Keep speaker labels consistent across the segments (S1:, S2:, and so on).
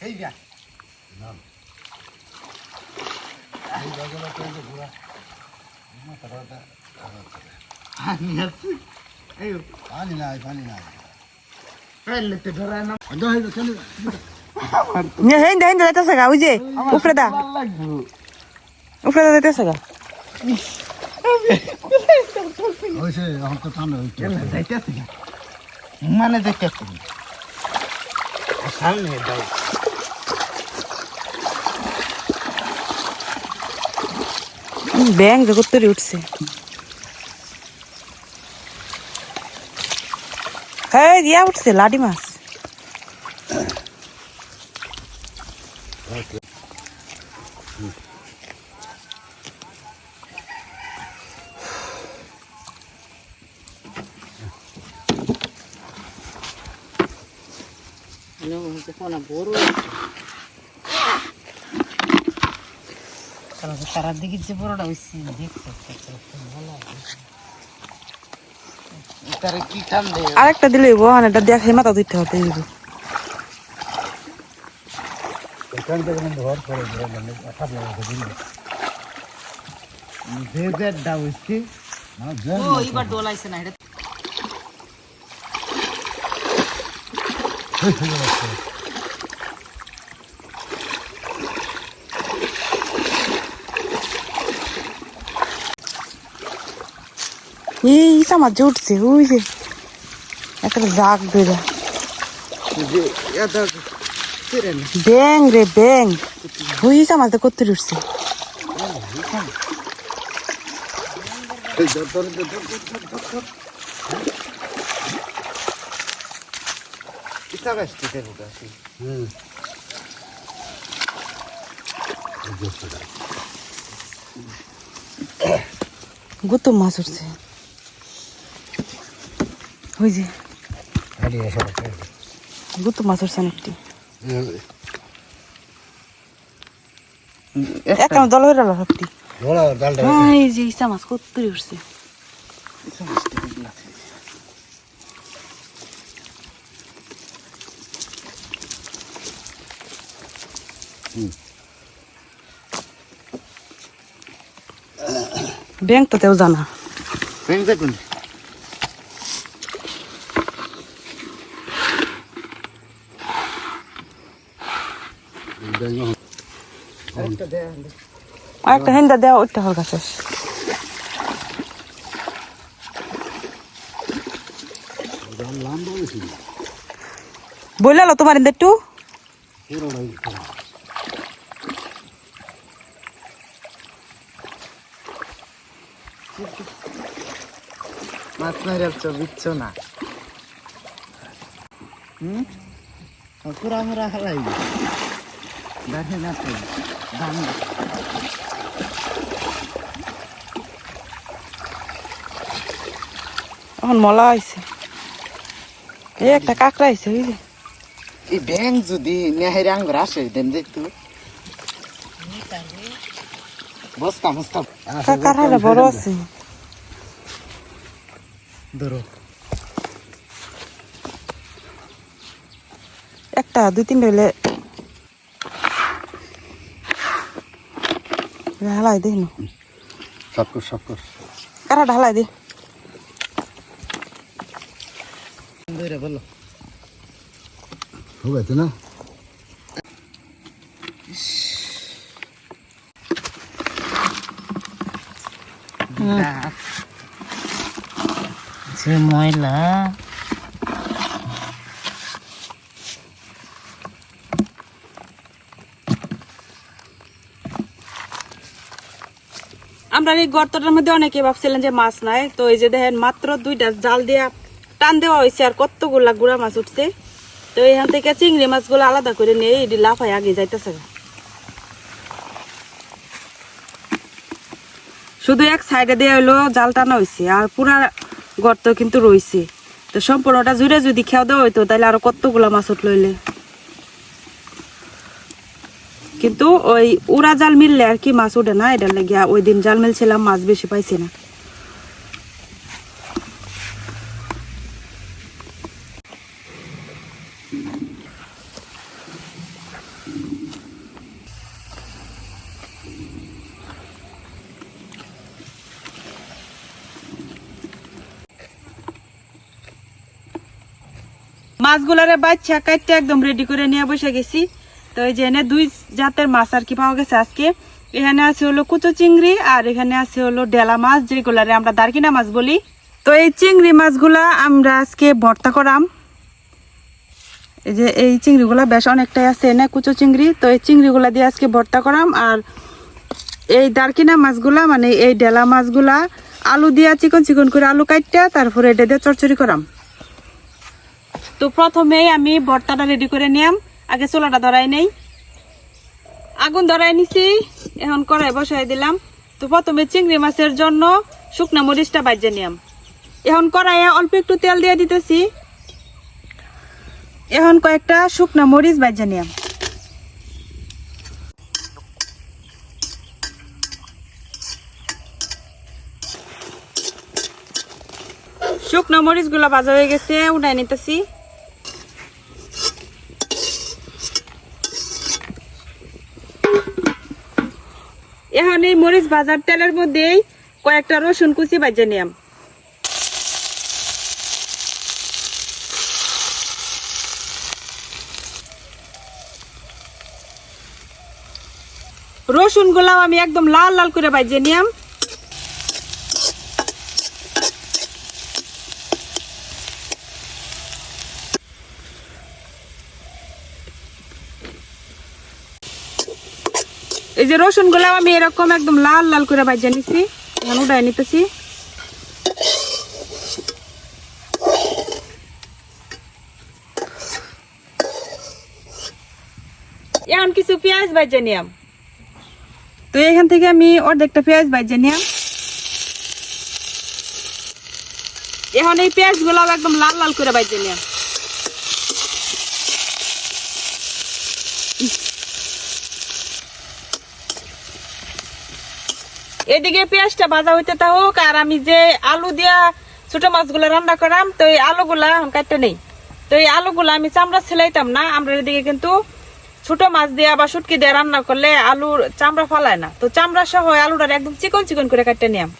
S1: এই যা।
S2: এই জায়গাটা তো এই পুরা মাথাটা
S1: পানি আছে এই
S2: পানি নাই পানি নাই
S1: ফেললে তো ধরায় না
S2: দহ চলে
S3: হেন হেন যাইতেছে গা ওই যে উপরে দা। উপরে দা যাইতেছে গা।
S2: হয়েছে এখন তো ঠান্ডা হয়েছে
S1: যাইতেছে মানে না সামনে যাই
S3: ব্যাং জগৎ তৈরি উঠছে। হ্যাঁ ইয়া উঠছে লাডি মাছ।
S1: সারা দিকে যে বড়টা হয়েছে দেখতে ভালো তারে কি কাম দেয়
S3: আরেকটা দিলে ওখানে এটা দেখাই মাথা দিতে হতে হইব।
S2: এখান থেকে মানে ঘর করে মানে খাপ লাগাতে দিল
S1: যে বেডটা হয়েছে
S2: না যে
S3: ও এবার ডলাইছে না এটা এই সামাজ যে উঠছে ওই যে একটা রাগ ধরে
S1: যে এত ছেড়ে না
S3: ব্যাং রে ব্যাং ওই সামাজ করতে উঠছে
S2: এই ধর
S1: গাছটি দেবো গাছি
S2: হুম এই যে সেটা।
S3: গুতুম মাছ উঠছে ওই যে
S2: এসে
S3: মাছ উঠছে দল হয়ে গেল এই যে ইসা মাছ কত উঠছে ব্যাংক তো তেও জানা।
S1: ব্যাংক দেখুন আরেকটা
S3: হেন্দা দেওয়া ওইটা হল গাছ। বলল তোমার একটু।
S1: মাছ মারার চো বিচ্ছ না। হুম? পুরা মুরা হালাই। দেখে না তো দাম
S3: এখন মলা আইছে এই একটা কাঁকড়া আইছে ওই যে
S1: এই ব্যাংক যদি নেহের আঙ্গুর আসে দেন দেখতো বস্তা বস্তা
S3: কাকার হারে বড় আছে?
S1: ধরো।
S3: একটা দুই তিনটা হইলে ঢালাই দিই না
S2: সাপকর সাপকর
S3: কারা ঢালাই দি?
S1: ধরে বলো।
S2: হবে না?
S1: যে ময়লা।
S3: আমরা এই গর্তটার মধ্যে অনেকে ভাবছিলেন যে মাছ নাই, তো এই যে দেখেন মাত্র দুইটা জাল দিয়া টান দেওয়া হয়েছে আর কতগুলা গুড়া মাছ উঠছে। তো এখান থেকে চিংড়ি মাছগুলো আলাদা করে নিয়ে এটি লাফায় আগে যাইতেছে। শুধু এক সাইডে দিয়ে হলো জাল টানা হয়েছে আর পুরা গর্ত কিন্তু রয়েছে তো সম্পূর্ণটা জুড়ে যদি খেয়া দেওয়া হইতো, তাহলে আরও কতগুলো মাছ উঠল কিন্তু ওই উড়া জাল মিললে আর কি মাছ উঠে না এটা লেগে ওই দিন জাল মিলছিলাম, মাছ বেশি পাইছি না। মাছগুলারে বাচ্চা কাটতে একদম রেডি করে নিয়ে বসে গেছি। তো এই যে এনে দুই জাতের মাছ আর কি পাওয়া গেছে আজকে। এখানে আছে হলো কুচো চিংড়ি আর এখানে আছে হলো ডেলা মাছ, যেগুলারে আমরা দারকিনা মাছ বলি। তো এই চিংড়ি মাছগুলা আমরা আজকে ভর্তা করাম। এই যে এই চিংড়িগুলা বেশ অনেকটাই আছে এনে কুচো চিংড়ি। তো এই চিংড়িগুলা দিয়ে আজকে ভর্তা করাম আর এই দারকিনা মাছগুলা মানে এই ডেলা মাছগুলা, আলু দিয়া চিকন চিকন করে আলু কাটটা তারপরে এটা দিয়ে চরচড়ি করাম। তো প্রথমেই আমি ভর্তাটা রেডি করে নিয়াম। আগে চোলাটা ধরাই নেই। আগুন ধরাই নিছি, এখন কড়াই বসাই দিলাম। তো প্রথমে চিংড়ি মাছের জন্য শুকনা মরিচটা বাজিয়ে নিয়াম। এখন কড়াইয়ে অল্প একটু তেল দিয়ে দিতেছি। এখন কয়েকটা শুকনা মরিচ বাজিয়ে নিয়াম। শুকনো মরিচগুলা ভাজা হয়ে গেছে উঠাই নিতেছি। এখন এই মরিচ ভাজার তেলের মধ্যেই কয়েকটা রসুন কুচি বাজে নিলাম। রসুন গুলাও আমি একদম লাল লাল করে বাজে নিয়াম যে রসুন গুলাও আমি এরকম একদম লাল লাল করে বাজিয়ে নিছি। এখন উঠাই নিতেছি। এখন কিছু পেঁয়াজ বাজিয়ে নিয়াম। তো এখান থেকে আমি অর্ধেকটা পেঁয়াজ বাজিয়ে নিয়াম। এখন এই পেঁয়াজ গুলাও একদম লাল লাল করে বাজিয়ে নিয়াম। এদিকে পেঁয়াজটা ভাজা হইতে তা হোক আর আমি যে আলু দিয়া ছোট মাছগুলো রান্না করাম, তো এই আলুগুলা কাটতে নেই। তো এই আলুগুলা আমি চামড়া ছেলাইতাম না, আমরা এদিকে কিন্তু ছোট মাছ দিয়া বা শুটকি দিয়ে রান্না করলে আলুর চামড়া ফালায় না। তো চামড়া সহ আলুটা একদম চিকন চিকন করে কাটতে নিয়াম।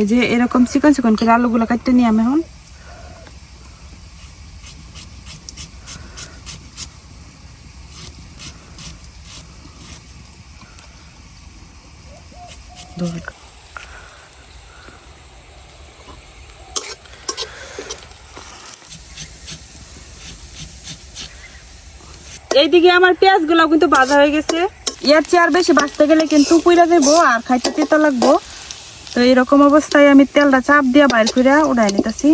S3: এই যে এরকম চিকন চিকন করে আলুগুলো কাটতে নিয়ে আমি এখন এইদিকে আমার পেঁয়াজগুলো কিন্তু ভাজা হয়ে গেছে। ইয়ার চেয়ে আর বেশি বাঁচতে গেলে কিন্তু পুইরা দেবো আর খাইতে তেতো লাগবো। তো এরকম অবস্থায় আমি তেলটা চাপ দিয়ে বাইর করে উড়াই নিতেছি।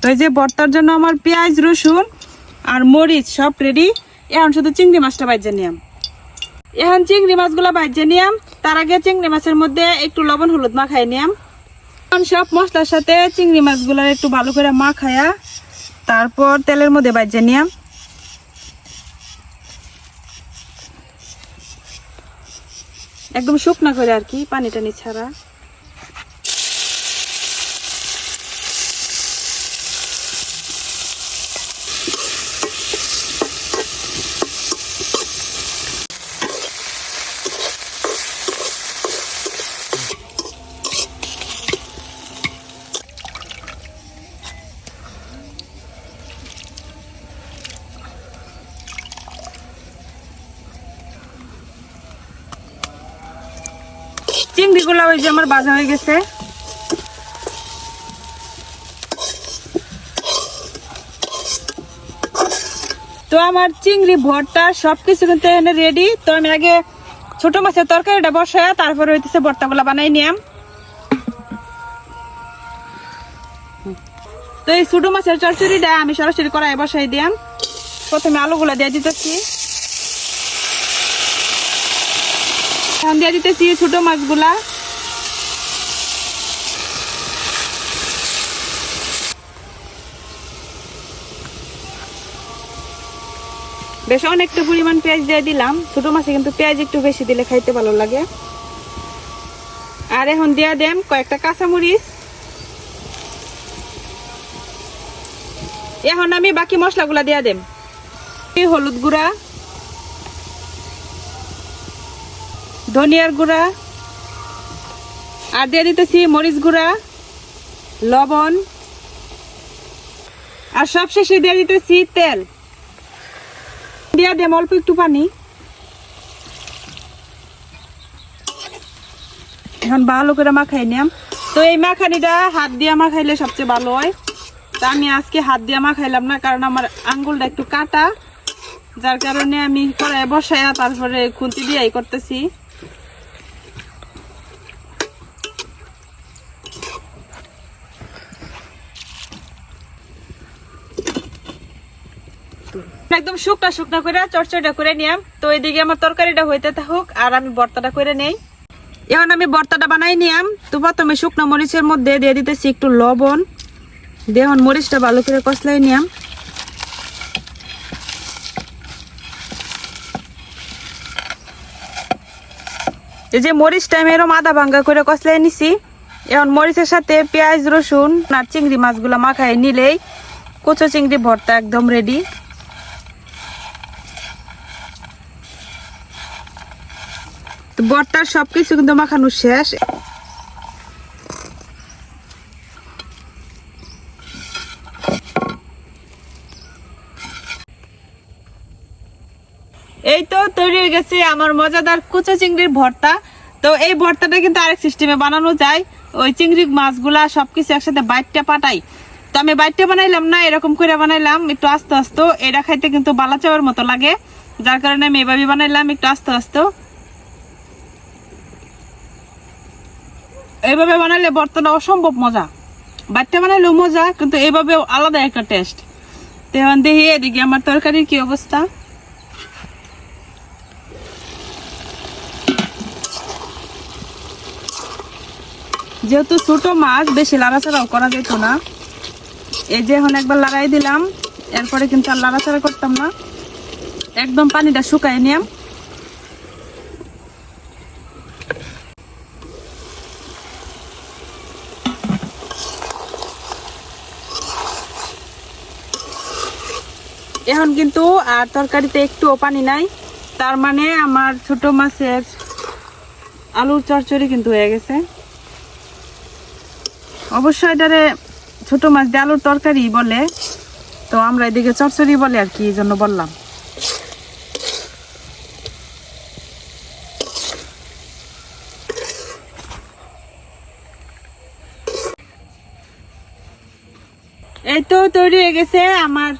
S3: তো এই যে বর্তার জন্য আমার পেঁয়াজ, রসুন আর মরিচ সব রেডি এখন শুধু চিংড়ি মাছটা বাইজে নিয়াম। এখন চিংড়ি মাছগুলো বাইজে নিয়াম। তার আগে চিংড়ি মাছের মধ্যে একটু লবণ, হলুদ মাখাই নিয়াম। এখন সব মশলার সাথে চিংড়ি মাছগুলো একটু ভালো করে মাখায়া তারপর তেলের মধ্যে বাইজে নিয়াম। একদম শুকনা করে আর কি পানি টানি ছাড়া চিংড়িগুলো ওই যে আমার বাজা হয়ে গেছে। তো আমার চিংড়ি, ভর্তা, সবকিছু কিন্তু এখানে রেডি তো আমি আগে ছোট মাছের তরকারিটা বসায় তারপরে হইতেছে ভর্তাগুলো বানাই নিয়াম। তো এই ছোট মাছের চরচড়িটা আমি সরাসরি কড়াই বসাই দিয়াম। প্রথমে আলুগুলো দিয়ে দিতেছি। দিয়ে দিতেছি ছোট মাছগুলা। বেশ অনেকটা পরিমাণ পেঁয়াজ দিয়ে দিলাম। ছোটো মাছে কিন্তু পেঁয়াজ একটু বেশি দিলে খাইতে ভালো লাগে। আর এখন দিয়া দেম কয়েকটা কাঁচামরিচ। এখন আমি বাকি মশলাগুলা দিয়া দেম। হলুদ গুঁড়া, ধনিয়ার গুঁড়া, আর দিয়ে দিতেছি মরিচ গুঁড়া, লবণ, আর সব শেষে দিয়ে দিতেছি তেল। দিয়া দেম অল্প একটু পানি। এখন ভালো করে মাখাই নিয়াম। তো এই মাখানিটা হাত দিয়ে মাখাইলে সবচেয়ে ভালো হয়। তা আমি আজকে হাত দিয়ে মাখাইলাম না, কারণ আমার আঙ্গুলটা একটু কাটা। যার কারণে আমি কড়াই বসাইয়া তারপরে খুন্তি দিয়ে এই করতেছি। একদম শুকনা শুকনা করে, চটচটা করে নিয়াম। তো এদিকে আমার তরকারিটা হইতে থাকুক, আর আমি ভর্তাটা করে নেই। এখন আমি বর্তাটা বানাই নিয়াম। তো প্রথমে শুকনো মরিচের মধ্যে দিয়ে দিতেছি একটু লবণ। দিয়ে এখন মরিচটা ভালো করে কষলাই নিয়াম। এই যে মরিচটা আমি এরকম আদা ভাঙ্গা করে কষলাই নিছি। এখন মরিচের সাথে পেঁয়াজ, রসুন আর চিংড়ি মাছগুলো মাখায় নিলেই কচু চিংড়ি ভর্তা একদম রেডি তো ভর্তার সবকিছু কিন্তু মাখানো শেষ। এই তো তৈরি হয়ে গেছে আমার মজাদার কুচো চিংড়ির ভর্তা। তো এই ভর্তাটা কিন্তু আরেক সিস্টেমে বানানো যায়। ওই চিংড়ি মাছগুলা সবকিছু একসাথে বাইটটা পাঠাই তো আমি বাইটটা বানাইলাম না, এরকম করে বানাইলাম, একটু আস্তে আস্তে। এটা খাইতে কিন্তু বালা চাওয়ার মতো লাগে। যার কারণে আমি এভাবে বানাইলাম, একটু আস্তে আস্তে। এইভাবে বানালে ভর্তাটা অসম্ভব মজা। বাচ্চা বানাইলেও মজা, কিন্তু এইভাবে আলাদা একটা টেস্ট তো এখন দেখি এদিকে আমার তরকারির কি অবস্থা। যেহেতু ছোট মাছ, বেশি লাড়াচাড়াও করা যেত না। এই যে এখন একবার লড়াই দিলাম, এরপরে কিন্তু আর লাড়াচাড়া করতাম না। একদম পানিটা শুকাই নিয়াম এখন কিন্তু, আর তরকারিতে একটুও পানি নাই। তার মানে আমার ছোট মাছের আলুর চচ্চড়ি কিন্তু হয়ে গেছে। অবশ্যই এটারে ছোট মাছ দিয়ে আলুর তরকারি বলে, তো আমরা এদিকে চচ্চড়ি বলে আর কি এই জন্য বললাম। এই তো তৈরি হয়ে গেছে আমার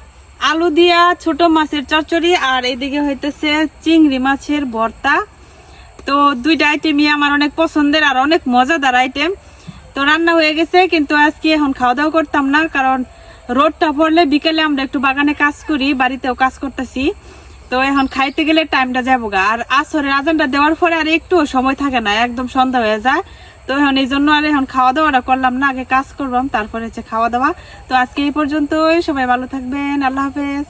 S3: আলু দিয়া ছোট মাছের চচ্চড়ি আর এদিকে হইতেছে চিংড়ি মাছের ভর্তা। তো দুইটা আইটেমই আমার অনেক পছন্দের আর অনেক মজাদার আইটেম তো রান্না হয়ে গেছে, কিন্তু আজকে এখন খাওয়া দাওয়া করতাম না, কারণ রোদটা পড়লে বিকেলে আমরা একটু বাগানে কাজ করি, বাড়িতেও কাজ করতেছি। তো এখন খাইতে গেলে টাইমটা যাব গা আর আসরের আজানটা দেওয়ার পরে আর একটু সময় থাকে না, একদম সন্ধ্যা হয়ে যায়। তো এখন এই জন্য আর এখন খাওয়া দাওয়াটা করলাম না, আগে কাজ করলাম, তারপরে হচ্ছে খাওয়া দাওয়া তো আজকে এই পর্যন্তই, সবাই ভালো থাকবেন, আল্লাহ হাফেজ।